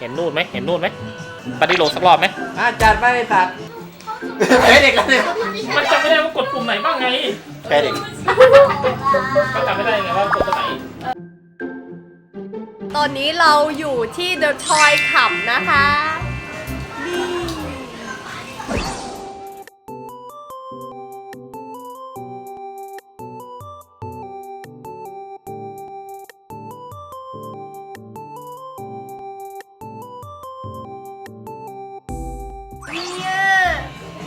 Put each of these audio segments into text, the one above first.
เห็นนู่นไหมเห็นนู่นไหมปฏิโลสักรอบไหมอะจัดไปไอ้สัตว์เฮ้ยเด็กกันเลยมันจำไม่ได้ว่ากดปุ่มไหนบ้างไงแค่เด็กก็จำไม่ได้ไงว่ากดตัวไหนตอนนี้เราอยู่ที่ The Toy Club นะคะ เนี่ย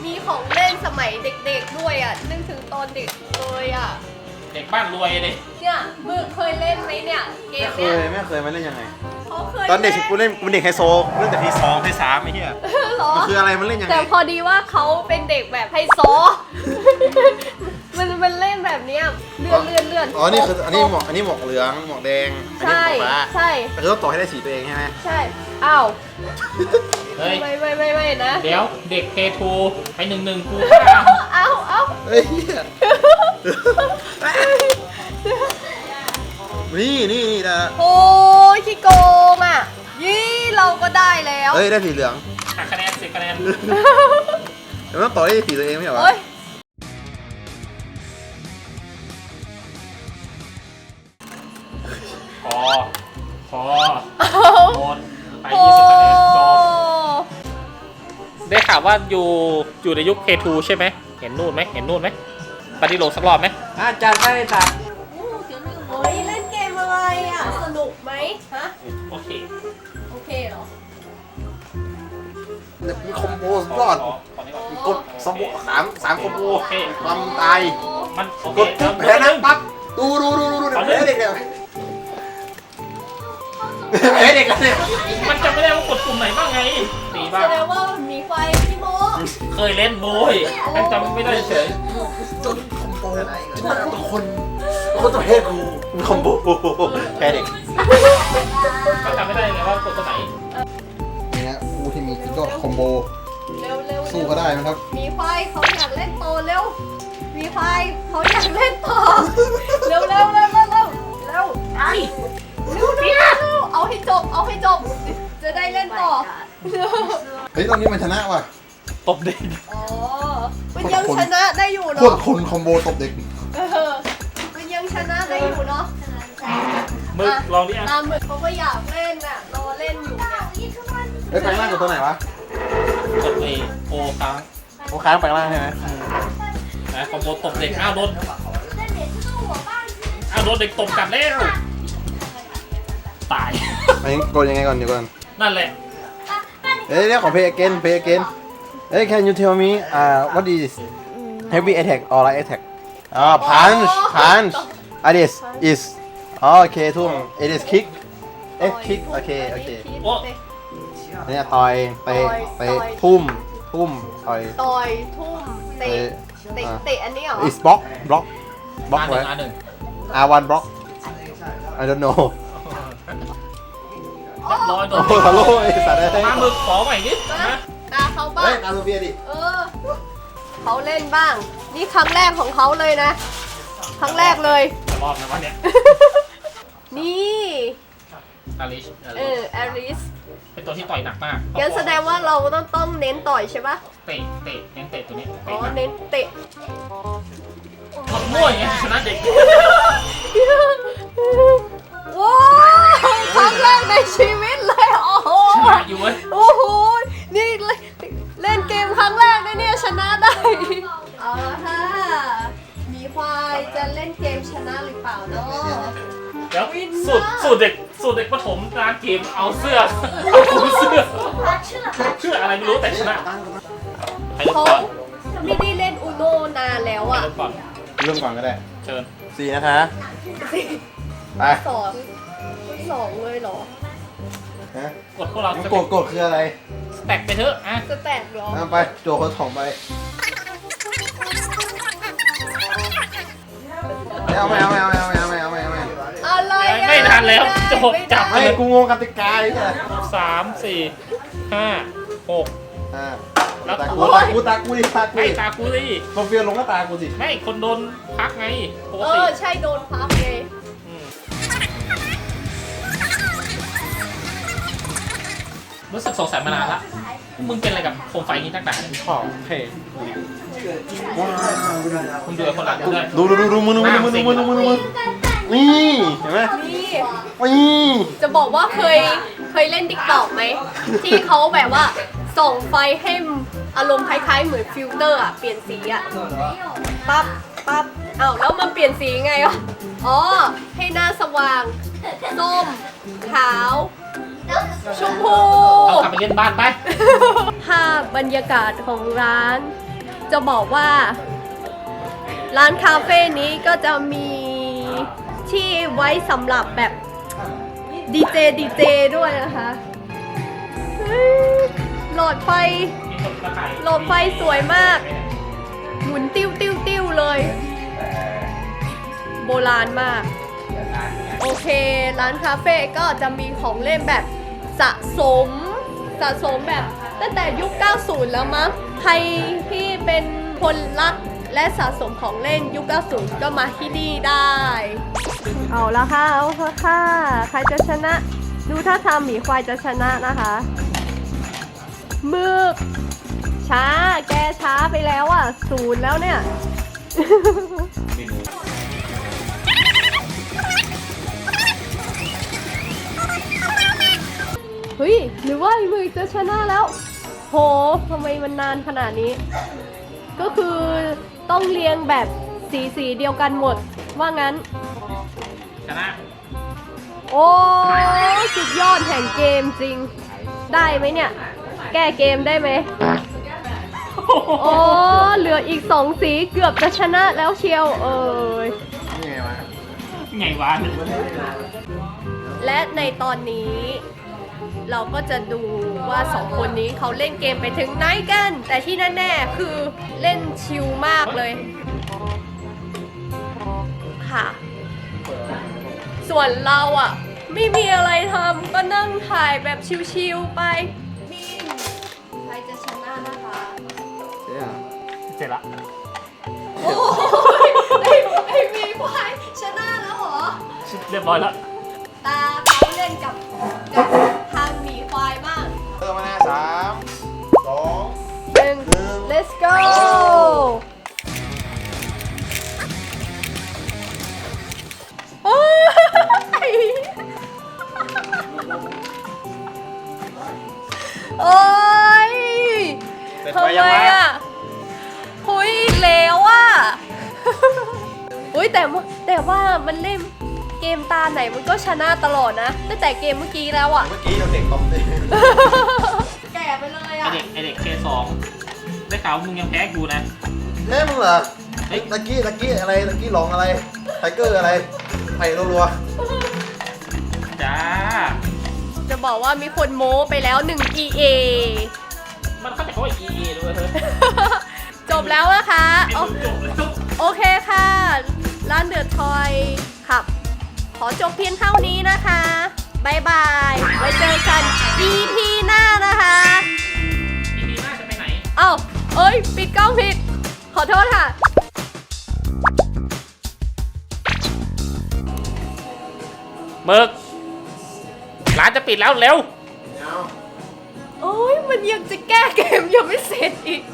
มีของเล่นสมัยเด็กๆด้วยอะ นึกถึงตอนเด็กเลยอะ เด็กบ้านรวยเลยเนี่ยมึงเคยเล่นไหมเนี่ย เกไม่มเคเนี่ยยไม่เคยมาเล่นยังไง เขาเคยตอนเด็กล่กูเล่นกูเป็นเด็กไฮโซเล่นแต่พีสองพีสามไอ้เหี้ยเหรอ มันคืออะไรมันเล่นยังไงแต่พอดีว่าเขาเป็นเด็กแบบไฮโซ มันมันเล่นแบบเนี้ยเลื่อนเลื่อนเลื่อนอ๋อ นี่คืออันนี้หมวกอันนี้หมวกเหลือง หมวกแดง อันนี้ใช่หมวกฟ้าใช่แต่คือต้องต่อให้ได้สีตัวเองใช่ไหมใช่อ้าวเฮ้ย ไม่ไม่ไม่ไม่นะเดี๋ยวเด็กเคทูไปหนึ่งหนึ่งกูอ้าวอ้าวเฮ้ยเหี้ยนี่นี่นี่นะโอ้ยขี้โกงอะยี่เราก็ได้แล้วเฮ้ย ได้สีเหลืองหักคะแนนสิบคะแนน แต่มันต้องต่อได้สีตัวเองไม่ใช่เหรอโอ้ย พอพออ้าวหมดไปโอ้ยี่สิบคะแนนจบได้ข่าวว่าอยู่อยู่ในยุคเคทูใช่ไหม เห็นนู่นไหมเห็นนู่นไหมปฏิโลสักรอบไหมอะจัดไปไอ้สัตว์โอ้ยเล่นเกมอะไรอะ สนุกไหมฮะ โอเคโอเคเหรอมีคอมโบสุดยอดขขอนี่ก่อน กดสมบสามสามคอมโบโอเค ความตายมันโอกเคดปุ๊บแพ้นะปั๊บดูดูดูดูดูเดี๋ยวแพ้เด็กเลย แพ้เด็กกันเลยมันจำไม่ได้ว่ากดปุ่มไหนบ้างไงตีบ้าแสงดงว่ามีไฟพี่โมเคยเล่นโว้ยแต่จำไม่ได้เฉยจนคอมโบชนะทุกคนคนตัวเทพกูมีคอมโบแพ้เด็กก็จำไม่ได้ไงว่ากดตัวไหนนี่ฮะกูที่มีสุดยอดคอมโบเร็วเร็วสู้ก็ได้ไหมครับ มีไฟเขาอยากเล่นต่อเร็ว มีไฟเขาอยากเล่นต่อเร็วเร็วเร็วเร็วเร็วเร็วไอ้เร็วเร็ว เร็วเอาให้จบ เอาให้จบ จะได้เล่นต่อ เฮ้ยตอนนี้มันชนะว่ะตบเด็กอ๋อ มันยังชนะได้อยู่โคตเนาะรคนคอมโบตบเด็ก เออมันยังชนะได้อยู่เนาะ มึกลองดิอะตามหมึกเขาก็อยากเล่นน่ะรอเล่นอยู่เนี่ยเฮ้ยแปลงร่างกับตัวไหนวะกดเอโอค้างโอ้ค้างแปลงร่างใช่ไหมนะคอมโบตบเด็กอ้าวโดนอ้าวโดนเด็กตบกลับแล้ว ตาย อันนี้กดยังไงก่อนเดี๋ยวก่อนนั่นแหละเฮ้ยเรียกของ play again play again เฮ้ย can you tell me uh what is heavy attack or light attack อ่า punch punch ah this is อ๋อโอเคทุ่ม it is kick เอ๊ะ kick โอเคโอเคโอ้อันเนี่ยต่อยเตะเตะทุ่มทุ่มต่อยต่อยทุ่มเตะเตะเตะอ่าเตะอันนี้เหรอ is block block block มาหไว้นึ่งมาหนึ่ง R1 block I don't know เรียบร้อยโดโอ้นโหฮัลโหลไอ้สัตว์เอ้ยมามึกขอใหม่ดิมานะตาเขาบ้าเฮ้ยง ตาโซเฟียดิ เออเขาเล่นบ้าง นี่ครั้งแรกของเขาเลยนะ ครั้งแรกเลยรอบนะวันเนี้ยนี่อาริชเออแอริสเป็นตัวที่ต่อยหนักมากงั้นแสดงว่าเราต้องต้องเน้นต่อยใช่ปะเตะเตะเน้นเตะตัวนี้อ๋เตะอหนักเน้นเตะทำมั่วอย่างเงี้ยชนะเด็ก จะเล่นเกมชนะหรือเปล่าเนาะเดี๋ยววินสูตรมากสูตรเด็กสูตรเด็กประถมร้านเกมเอาเสื้อเอาถุงเสื้อเชื่ออะไรไม่รู้แต่ชนะใครเริ่มเขาก่อนไม่ได้เล่นอูโนนานแล้วใครอะเริ่มก่อนเริ่มก่อนก็ได้เชิญสี่นะคะไปสองสองเลยเหรอฮะกดพวกเรากดกดคืออะไรสแต็กไปเถอะอะ จะแตกเหรอเอาไปโจคนสองไป ไม่เอาไม่เอาไม่เอาไม่เอาไม่เอาไม่เอาไม่เอาอะไรอะไม่ทันแล้วจบจับ ไม่กูงงกติกาเลยจ้ะสามสี่ห้าหก อ่าแล้ว ตากูตากูตากูดิตากูไม่ดิตากูสิโซเฟียลงก็ตากูสิไม่คนโดนพักไงปกเอติอ ใช่โดนพับไงมรู้สึกสงสัยมานานละ มึงเป็นอะไรกับโคมไฟนี้ตั้งแต่เนี่ยชอบเท่มึงดูไอ้คนหลังกูด้วยดูดูดูดูมือดูมือดูมือดูมือดูมือดูมือนี่เห็นไหมนี่ นี่จะบอกว่าเคยเคยเล่นติ๊กต็อกไหม ที่เขาแบบว่าส่องไฟให้อารมณ์คล้ายๆ เหมือนฟิลเตอร์อะเปลี่ยนสีอะปั๊บปั๊บเอ้าแล้วมันเปลี่ยนสีไงวะอ๋อ ให้หน้าสว่าง ส้ม ขาว ชมพู เอากลับไปเล่นบ้านไปภาพบรรยากาศของร้าน จะบอกว่า ร้านคาเฟ่นี้ก็จะมีที่ไว้สำหรับแบบดีเจดีเจด้วยนะคะหลอดไฟโลบไฟสวยมาก หมุนติ้วติ้วติ้วเลย โบราณมาก โอเค ร้านคาเฟ่ก็จะมีของเล่นแบบสะสม สะสมแบบ ตั้งแต่ยุค 90 แล้วมั้ง ใครที่เป็นคนรักและสะสมของเล่นยุค 90 ก็มาที่นี่ได้ เอาละค่ะ เอาละค่ะ ใครจะชนะ ดูถ้าทางหมีควายจะชนะนะคะมึกช้า แกช้าไปแล้วอะ ศูนย์แล้วเนี่ย เฮ้ย หรือว่าไอ้มือจะชนะแล้ว โหทำไมมันนานขนาดนี้ ก็คือต้องเรียงแบบสีสีเดียวกันหมด ว่างั้น ชนะโอ้สุดยอดแห่งเกมจริง ได้ไหมเนี่ย แก้เกมได้ไหมโอ้เหลืออีกสองสีเกือบจะชนะแล้วเชียวเอ้ยนี่ไงวะไงวะและในตอนนี้ เราก็จะดูว่าสองคนนี้เขาเล่นเกมไปถึงไหนกัน แต่ที่แน่ๆคือเล่นชิลมากเลย ค่ะ ส่วนเราอะ ไม่มีอะไรทำก็นั่งถ่ายแบบชิลๆไปบินใครจะชนะนะคะเจ๊อะเสร็จละโอ้ยไอ้ไอ้มีควายชนะแล้วเหรอ เรียบร้อยแล้วตาเขาเล่นกับกับทางหมี ควายมากเติมมาแน่สามสองหนึ่ง หนึ่ง let's go โอ้ยโอ้ยเสร็จทำไปไมยังวะ อะหุยอีกแล้วอะ อุ้ยแต่ว่าแต่ว่ามันเล่น เกมตาไหนมันก็ชนะตลอดนะตั้งแต่เกมเมื่อกี้แล้วอะ เมื่อกี้เราเด็กตบเลยแก่ไปเลยไออะ เด็กไอเด็กเคสองได้ข่าวว่ามึงยังแพ้กูนะเฮ้ยมึงเหรอเฮ้ย ตะกี้ตะกี้อะไรตะกี้ลองอะไรไทเกอร์อะไรไผ่รัวจ้า จะบอกว่ามีคนโม้ไปแล้ว1 EA มันเข้าใจเขาว่า EA ด้วยเฮ้ยจบแล้วนะคะไอ้โอมึงจบแล้ว โอเคค่ะ ร้านเดือดทอยครับ ขอจบเพียงเท่านี้นะคะบายบาย ไว้เจอกัน EP หน้านะคะ EP หน้าจะไปไหน เอ้าเอ้ย ปิดกล้องผิด ขอโทษค่ะเมิกร้านจะปิดแล้วเร็วๆเอาโอ้ยมันยังจะแก้เกมยังไม่เสร็จอีก